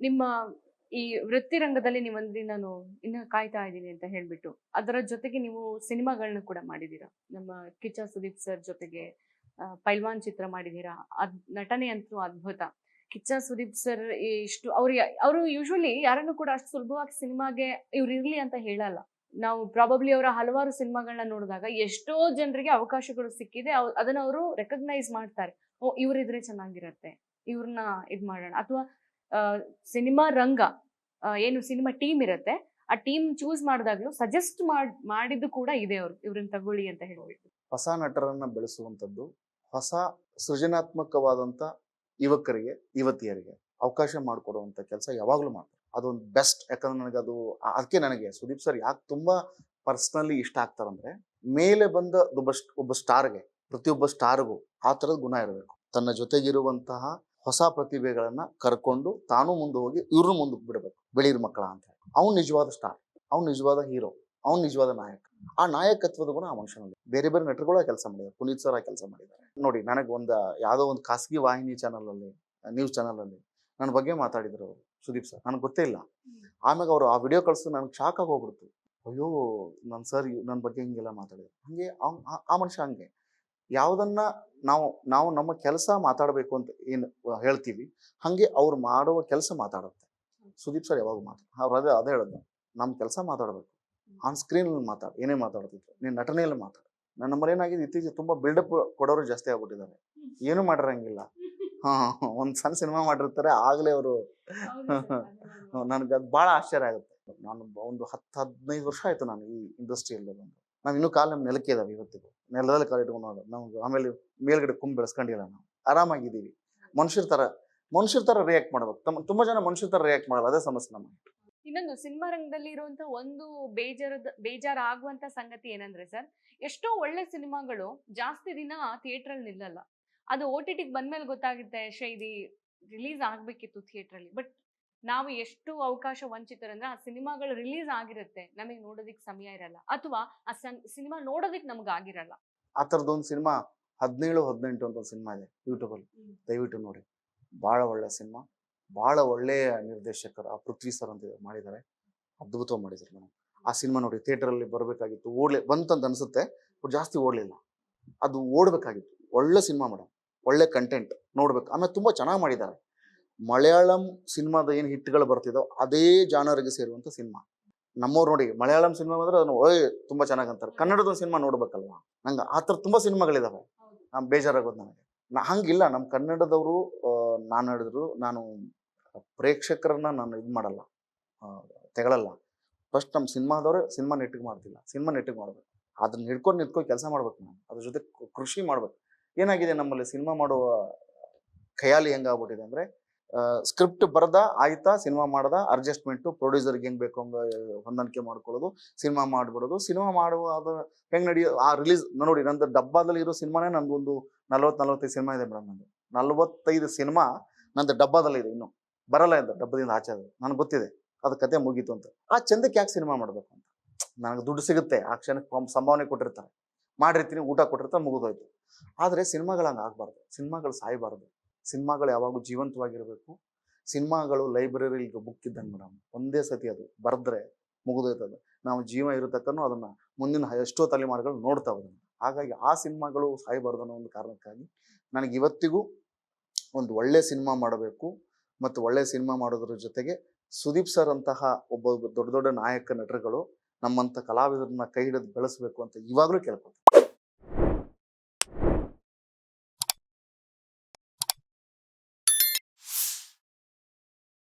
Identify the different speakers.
Speaker 1: ನಿಮ್ಮ ಈ ವೃತ್ತಿ ರಂಗದಲ್ಲಿ ನೀವೊಂದು ನಾನು ಇನ್ನ ಕಾಯ್ತಾ ಇದ್ದೀನಿ ಅಂತ ಹೇಳ್ಬಿಟ್ಟು, ಅದರ ಜೊತೆಗೆ ನೀವು ಸಿನಿಮಾಗಳನ್ನ ಕೂಡ ಮಾಡಿದೀರಾ ನಮ್ಮ ಕಿಚ್ಚ ಸುದೀಪ್ ಸರ್ ಜೊತೆಗೆ ಪೈಲ್ವಾನ್ ಚಿತ್ರ ಮಾಡಿದೀರಾ ಅದ್ ನಟನೆ ಅಂತೂ ಅದ್ಭುತ. ಕಿಚ್ಚ ಸುದೀಪ್ ಸರ್ ಇಷ್ಟು, ಅವ್ರು ಅವರು ಯೂಶುವಲಿ ಯಾರನ್ನು ಕೂಡ ಅಷ್ಟು ಸುಲಭವಾಗಿ ಸಿನಿಮಾಗೆ ಇವ್ರು ಇರ್ಲಿ ಅಂತ ಹೇಳಲ್ಲ. ನಾವು ಪ್ರಾಬಬ್ಲಿ ಅವರ ಹಲವಾರು ಸಿನಿಮಾಗಳನ್ನ ನೋಡಿದಾಗ ಎಷ್ಟೋ ಜನರಿಗೆ ಅವಕಾಶಗಳು ಸಿಕ್ಕಿದೆ ಅದನ್ನ ಅವರು ರೆಕಗ್ನೈಸ್ ಮಾಡ್ತಾರೆ. ಓ, ಇವ್ರಿದ್ರೆ ಚೆನ್ನಾಗಿರತ್ತೆ ಇವ್ರನ್ನ ಇದ್ ಮಾಡೋಣ. ಅಥವಾ ಸಿನಿಮಾ ರಂಗ ಏನು ಸಿನಿಮಾ ಟೀಮ್ ಇರುತ್ತೆ. ಆ ಟೀಮ್ ಚೂಸ್ ಮಾಡಿದಾಗ್ಲೂ ಸಜೆಸ್ಟ್ ಮಾಡ್, ಮಾಡಿದ್ದು ಕೂಡ ಇದೆ ಅವ್ರು, ಇವ್ರನ್ನ ತಗೊಳ್ಳಿ ಅಂತ ಹೇಳ್ಬಿಟ್ಟು.
Speaker 2: ಹೊಸ ನಟರನ್ನ ಬೆಳೆಸುವಂಥದ್ದು, ಹೊಸ ಸೃಜನಾತ್ಮಕವಾದಂಥ ಯುವಕರಿಗೆ, ಯುವತಿಯರಿಗೆ ಅವಕಾಶ ಮಾಡಿಕೊಡುವಂಥ ಕೆಲಸ ಯಾವಾಗಲೂ ಮಾಡ್ತಾರೆ. ಅದೊಂದು ಬೆಸ್ಟ್ ಯಾಕಂದ್ರೆ ನನಗೆ ಅದು ಅದಕ್ಕೆ ನನಗೆ ಸುದೀಪ್ ಸರ್ ಯಾಕೆ ತುಂಬ ಪರ್ಸ್ನಲಿ ಇಷ್ಟ ಆಗ್ತಾರಂದ್ರೆ ಮೇಲೆ ಬಂದ ಒಬ್ಬ ಒಬ್ಬ ಸ್ಟಾರ್ಗೆ ಪ್ರತಿಯೊಬ್ಬ ಸ್ಟಾರ್ಗೂ ಆ ಥರದ ಗುಣ ಇರಬೇಕು. ತನ್ನ ಜೊತೆಗಿರುವಂತಹ ಹೊಸ ಪ್ರತಿಭೆಗಳನ್ನ ಕರ್ಕೊಂಡು ತಾನು ಮುಂದೆ ಹೋಗಿ ಇವ್ರನ್ನ ಮುಂದಕ್ಕೆ ಬಿಡಬೇಕು. ಬೆಳೀರ್ ಮಕ್ಕಳ ಅಂತ ಅವ್ನು ನಿಜವಾದ ಸ್ಟಾರ್ ಅವ್ನು ನಿಜವಾದ ಹೀರೋ ಅವ್ನು ನಿಜವಾದ ನಾಯಕ. ಆ ನಾಯಕತ್ವದ ಗುಣ ಆ ಮನುಷ್ಯನಲ್ಲಿ ಬೇರೆ ಬೇರೆ ನಟರುಗಳ ಕೆಲಸ ಮಾಡಿದ್ದಾರೆ ಪುನೀತ್ ಸರ್ ಕೆಲಸ ಮಾಡಿದ್ದಾರೆ ನೋಡಿ, ನನಗೆ ಒಂದು ಯಾವುದೋ ಒಂದು ಖಾಸಗಿ ವಾಹಿನಿ ಚಾನಲ್ ಅಲ್ಲಿ ನ್ಯೂಸ್ ಚಾನಲ್ ಅಲ್ಲಿ ನನ್ನ ಬಗ್ಗೆ ಮಾತಾಡಿದ್ರು ಅವರು, ಸುದೀಪ್ ಸರ್. ನನಗೆ ಗೊತ್ತೇ ಇಲ್ಲ. ಆಮ್ಯಾಗ ಅವರು ಆ ವಿಡಿಯೋ ಕಳ್ಸಿದ್ರೆ ನನಗೆ ಶಾಕ್ ಆಗಿ ಅಯ್ಯೋ ನನ್ನ ಸರ್ ನನ್ನ ಬಗ್ಗೆ ಹಿಂಗೆಲ್ಲ ಮಾತಾಡಿದ್ರು. ಹಂಗೆ ಆ ಮನುಷ್ಯ ಹಂಗೆ. ಯಾವುದನ್ನ ನಾವು ನಾವು ನಮ್ಮ ಕೆಲಸ ಮಾತಾಡಬೇಕು ಅಂತ ಏನು ಹೇಳ್ತೀವಿ ಹಾಗೆ ಅವ್ರು ಮಾಡುವ ಕೆಲಸ ಮಾತಾಡುತ್ತೆ. ಸುದೀಪ್ ಸರ್ ಯಾವಾಗ ಮಾತಾಡ ಅವ್ರು ಅದೇ ಅದೇ ಹೇಳೋದು ನಮ್ಮ ಕೆಲಸ ಮಾತಾಡಬೇಕು. ಆನ್ ಸ್ಕ್ರೀನ್ ಮಾತಾಡ ಏನೇ ಮಾತಾಡ್ತಿದ್ರು ನೀನು ನಟನೆಯಲ್ಲಿ ಮಾತಾಡ. ನನ್ನ ನಂಬರ್ ಏನಾಗಿದೆ ಇತ್ತೀಚೆಗೆ ತುಂಬಾ ಬಿಲ್ಡಪ್ ಕೊಡೋರು ಜಾಸ್ತಿ ಆಗ್ಬಿಟ್ಟಿದ್ದಾರೆ. ಏನು ಮಾಡಿರಂಗಿಲ್ಲ. ಹಾಂ ಒಂದು ಸಣ್ಣ ಸಿನಿಮಾ ಮಾಡಿರ್ತಾರೆ ಆಗ್ಲೇ ಅವರು ನನಗೆ ಅದು ಭಾಳ ಆಶ್ಚರ್ಯ ಆಗುತ್ತೆ. ನಾನು ಒಂದು ಹತ್ತು ಹದಿನೈದು ವರ್ಷ ಆಯ್ತು ನಾನು ಈ ಇಂಡಸ್ಟ್ರಿಯಲ್ಲಿ ಬಂದು. ನಾವು ಇನ್ನೂ ಕಾಲು ನಮ್ಮ ನೆಲಕ್ಕೆ ಇದಾವೆ ಇವತ್ತಿಗೂ. ನೆಲದಲ್ಲಿ ಕಾಲು ಇಟ್ಕೊಂಡು ನಾವು ಆಮೇಲೆ ಮೇಲ್ಗಡೆ ಕುಂಬ್ ಬೆಳೆಸ್ಕೊಂಡಿಲ್ಲ ನಾವು. ಆರಾಮಾಗಿದ್ದೀವಿ. ಮನುಷ್ಯರ ತರ ಮನುಷ್ಯರ ತರ ರಿಯಾಕ್ಟ್ ಮಾಡ್ಬೇಕು. ತಮ್ಮ ತುಂಬಾ ಜನ ಮನುಷ್ಯರ ತರ ರಿಯಾಕ್ಟ್ ಮಾಡಲ್ಲ. ಅದೇ ಸಮಸ್ಯೆ ನಮಗೆ.
Speaker 1: ಇನ್ನೊಂದು ಸಿನಿಮಾ ರಂಗದಲ್ಲಿ ಇರುವಂತ ಒಂದು ಬೇಜಾರದ ಬೇಜಾರ ಆಗುವಂತ ಸಂಗತಿ ಏನಂದ್ರೆ ಸರ್, ಎಷ್ಟೋ ಒಳ್ಳೆ ಸಿನಿಮಾಗಳು ಜಾಸ್ತಿ ದಿನ ಥಿಯೇಟರ್ ಅಲ್ಲಿ ನಿಲ್ಲಲ್ಲ. ಅದು ಓ ಟಿ ಟಿಗೆ ಬಂದ್ಮೇಲೆ ಗೊತ್ತಾಗುತ್ತೆ ಶೈಲಿ ಇದು ರಿಲೀಸ್ ಆಗ್ಬೇಕಿತ್ತು ಥಿಯೇಟರ್ ಅಲ್ಲಿ ಬಟ್ ನಾವು ಎಷ್ಟು ಅವಕಾಶ ವಂಚಿತರಂದ್ರೆ ಆ ಸಿನಿಮಾಗಳು ರಿಲೀಸ್ ಆಗಿರುತ್ತೆ. ನಮಗೆ ನೋಡೋದಿಕ್ ಸಮಯ ಇರಲ್ಲ. ಅಥವಾ ಆ ಸಿನಿಮಾ ನೋಡೋದಿಕ್ ನಮ್ಗೆ ಆಗಿರಲ್ಲ.
Speaker 2: ಆ ಥರದೊಂದು ಸಿನಿಮಾ ಹದಿನೇಳು ಹದಿನೆಂಟು ಅಂತ ಒಂದು ಸಿನಿಮಾ ಇದೆ ಯೂಟ್ಯೂಬಲ್ಲಿ. ದಯವಿಟ್ಟು ನೋಡಿ. ಭಾಳ ಒಳ್ಳೆ ಸಿನಿಮಾ. ಭಾಳ ಒಳ್ಳೆಯ ನಿರ್ದೇಶಕರು ಆ ಪೃಥ್ವಿ ಸರ್ ಅಂತ ಮಾಡಿದ್ದಾರೆ. ಅದ್ಭುತವಾಗಿ ಮಾಡಿದ್ರು ಮೇಡಮ್. ಆ ಸಿನಿಮಾ ನೋಡಿ ಥಿಯೇಟರಲ್ಲಿ ಬರಬೇಕಾಗಿತ್ತು ಓಡ್ಲೆ ಬಂತಂತ ಅನಿಸುತ್ತೆ ಜಾಸ್ತಿ ಓಡಲಿಲ್ಲ. ಅದು ಓಡಬೇಕಾಗಿತ್ತು. ಒಳ್ಳೆ ಸಿನಿಮಾ ಮೇಡಮ್. ಒಳ್ಳೆ ಕಂಟೆಂಟ್ ನೋಡ್ಬೇಕು. ಆಮೇಲೆ ತುಂಬ ಚೆನ್ನಾಗಿ ಮಾಡಿದ್ದಾರೆ. ಮಲಯಾಳಂ ಸಿನಿಮಾದ ಏನು ಹಿಟ್ಗಳು ಬರ್ತಿದೋ ಅದೇ ಜಾನರ್ಗೆ ಸೇರುವಂಥ ಸಿನಿಮಾ. ನಮ್ಮವ್ರು ನೋಡಿ ಮಲಯಾಳಂ ಸಿನಿಮಾ ಬಂದ್ರೆ ಅದನ್ನು ಓಯ್ ತುಂಬ ಚೆನ್ನಾಗಿ ಅಂತಾರೆ. ಕನ್ನಡದ ಸಿನಿಮಾ ನೋಡ್ಬೇಕಲ್ವ? ನಂಗೆ ಆ ಥರ ತುಂಬ ಸಿನಿಮಾಗಳಿದಾವೆ. ನಾನು ಬೇಜಾರಾಗೋದು ನನಗೆ. ನಾ ಹಂಗಿಲ್ಲ ನಮ್ಮ ಕನ್ನಡದವರು ನಾನು ಹೇಳಿದ್ರು ನಾನು ಪ್ರೇಕ್ಷಕರನ್ನ ನಾನು ಇದು ಮಾಡಲ್ಲ. ತೆಗಳಲ್ಲ. ಫಸ್ಟ್ ನಮ್ಮ ಸಿನಿಮಾದವ್ರೆ ಸಿನಿಮಾ ನೆಟ್ಟಿಗೆ ಮಾಡ್ತಿಲ್ಲ. ಸಿನಿಮಾ ನೆಟ್ಟಿಗೆ ಮಾಡ್ಬೇಕು. ಅದನ್ನ ಹಿಡ್ಕೊಂಡು ನಿಂತ್ಕೊಂಡು ಕೆಲಸ ಮಾಡ್ಬೇಕು ನಾನು. ಅದ್ರ ಜೊತೆ ಕೃಷಿ ಮಾಡ್ಬೇಕು. ಏನಾಗಿದೆ ನಮ್ಮಲ್ಲಿ ಸಿನಿಮಾ ಮಾಡುವ ಖಯಾಲಿ ಹೆಂಗಾಗ್ಬಿಟ್ಟಿದೆ ಅಂದ್ರೆ ಸ್ಕ್ರಿಪ್ಟ್ ಬರ್ದ, ಆಯ್ತಾ ಸಿನಿಮಾ ಮಾಡ್ದ ಅಡ್ಜಸ್ಟ್ಮೆಂಟು ಪ್ರೊಡ್ಯೂಸರ್ಗೆ ಹೆಂಗ್ ಬೇಕು ಹಂಗ, ಹೊಂದಾಣಿಕೆ ಮಾಡ್ಕೊಳ್ಳೋದು ಸಿನಿಮಾ ಮಾಡ್ಬಿಡೋದು. ಸಿನಿಮಾ ಮಾಡುವ ಅದು ಹೆಂಗ್ ನಡೆಯೋ ಆ ರಿಲೀಸ್ ನೋಡಿ, ನಂದು ಡಬ್ಬಾದಲ್ಲಿ ಇರೋ ಸಿನಿಮಾನೇ ನಂದೊಂದು ನಲ್ವತ್ತು ನಲ್ವತ್ತೈದು ಸಿನಿಮಾ ಇದೆ ಮೇಡಮ್ ನಂದು. ನಲ್ವತ್ತೈದು ಸಿನಿಮಾ ನಂದು ಡಬ್ಬಾದಲ್ಲಿ ಇದೆ ಇನ್ನು. ಬರಲ್ಲ ಅಂತ ಡಬ್ಬದಿಂದ ಆಚೆ ಅದು ನನಗೆ ಗೊತ್ತಿದೆ. ಅದು ಕತೆ ಮುಗೀತು ಅಂತ. ಆ ಚಂದಕ್ಕೆ ಯಾಕೆ ಸಿನಿಮಾ ಮಾಡಬೇಕು ಅಂತ? ನನಗೆ ದುಡ್ಡು ಸಿಗುತ್ತೆ. ಆ ಕ್ಷಣಕ್ಕೆ ಸಂಭಾವನೆ ಕೊಟ್ಟಿರ್ತಾರೆ. ಮಾಡಿರ್ತೀನಿ, ಊಟ ಕೊಟ್ಟಿರ್ತಾರೆ, ಮುಗಿದೋಯ್ತು. ಆದರೆ ಸಿನಿಮಾಗಳು ಹಂಗೆ ಆಗಬಾರ್ದು. ಸಿನಿಮಾಗಳು ಸಾಯಬಾರ್ದು. ಸಿನಿಮಾಗಳು ಯಾವಾಗಲೂ ಜೀವಂತವಾಗಿರಬೇಕು. ಸಿನಿಮಾಗಳು ಲೈಬ್ರರಿಲಿ ಬುಕ್ ಇದ್ದಂಗೆ ಮೇಡಮ್ ಒಂದೇ ಸತಿ ಅದು ಬರೆದ್ರೆ ಮುಗಿದೋಯ್ತದೆ. ನಾವು ಜೀವ ಇರತಕ್ಕೂ ಅದನ್ನ ಮುಂದಿನ ಎಷ್ಟೋ ತಲೆಮಾರುಗಳು ನೋಡ್ತಾ ಅದನ್ನು ಹಾಗಾಗಿ ಆ ಸಿನಿಮಾಗಳು ಸಾಯಬಾರ್ದು ಅನ್ನೋ ಒಂದು ಕಾರಣಕ್ಕಾಗಿ ನನಗೆ ಇವತ್ತಿಗೂ ಒಂದು ಒಳ್ಳೆ ಸಿನಿಮಾ ಮಾಡಬೇಕು ಮತ್ತು ಒಳ್ಳೆ ಸಿನಿಮಾ ಮಾಡೋದ್ರ ಜೊತೆಗೆ ಸುದೀಪ್ ಸರ್ ಅಂತಹ ಒಬ್ಬ ದೊಡ್ಡ ದೊಡ್ಡ ನಾಯಕ ನಟರುಗಳು ನಮ್ಮಂಥ ಕಲಾವಿದರನ್ನ ಕೈ ಹಿಡಿದು ಬೆಳೆಸಬೇಕು ಅಂತ ಇವಾಗಲೂ ಕೇಳ್ಕೊತೀನಿ